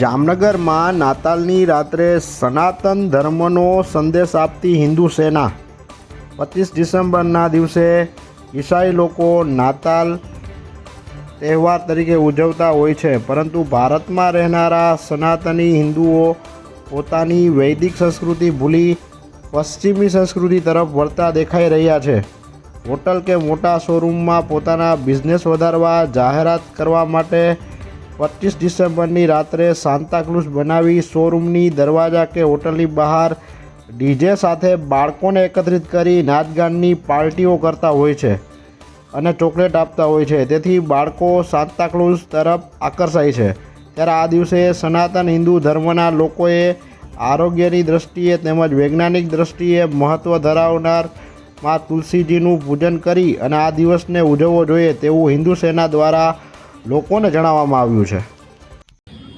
જામનગરમાં નાતાલની રાત્રે સનાતન ધર્મનો સંદેશ આપતી હિન્દુ સેના. પચીસ ડિસેમ્બરના દિવસે ઈસાઈ લોકો નાતાલ તહેવાર તરીકે ઉજવતા હોય છે. પરંતુ ભારતમાં રહેનારા સનાતની હિન્દુઓ પોતાની વૈદિક સંસ્કૃતિ ભૂલી પશ્ચિમી સંસ્કૃતિ તરફ વળતા દેખાઈ રહ્યા છે. હોટલ કે મોટા શોરૂમમાં પોતાના બિઝનેસ વધારવા જાહેરાત કરવા માટે પચીસ ડિસેમ્બરની રાત્રે સાંતાક્લુઝ બનાવી શોરૂમની દરવાજા કે હોટલની બહાર ડીજે સાથે બાળકોને એકત્રિત કરી નાચગાનની પાર્ટીઓ કરતા હોય છે અને ચોકલેટ આપતા હોય છે. તેથી બાળકો સાંતાક્લુઝ તરફ આકર્ષાય છે. ત્યારે આ દિવસે સનાતન હિન્દુ ધર્મના લોકોએ આરોગ્યની દ્રષ્ટિએ તેમજ વૈજ્ઞાનિક દ્રષ્ટિએ મહત્ત્વ ધરાવનારમાં તુલસીજીનું પૂજન કરી અને આ દિવસને ઉજવવો જોઈએ તેવું હિન્દુ સેના દ્વારા લોકોને જણાવવામાં આવ્યું છે.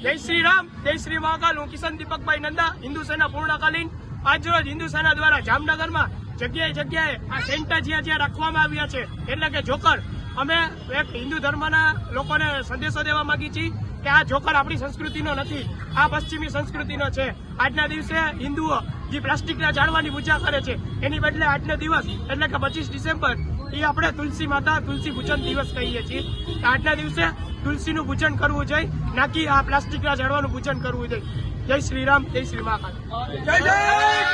જય શ્રી રામ, જય શ્રી મહાકાલ. હું કિશન દીપકભાઈ નંદા, હિન્દુ સેના પૂર્ણકાલીન. આજરોજ હિન્દુ સેના દ્વારા જામનગરમાં જગ્યાએ જગ્યાએ આ સેન્ટર જ્યાં જ્યાં રાખવામાં આવ્યા છે, એટલે કે જોકર, અમે એક હિન્દુ ધર્મના લોકોને સંદેશો દેવા માંગી છીએ કે આ જોકર આપણી સંસ્કૃતિનો નથી, આ પશ્ચિમી સંસ્કૃતિનો છે. આજના દિવસે હિન્દુઓ જે પ્લાસ્ટિકના ઝાડવાની પૂજા કરે છે, એની બદલે આજનો દિવસ, એટલે કે પચીસ ડિસેમ્બર, એ આપણે તુલસી માતા, તુલસી પૂજન દિવસ કહીએ છીએ. આજના દિવસે તુલસીનું પૂજન કરવું જોઈએ નાકી આ પ્લાસ્ટિકના ઝાડવાનું પૂજન કરવું જોઈએ. જય શ્રી રામ, જય શ્રી મહાકાલ. જય જય!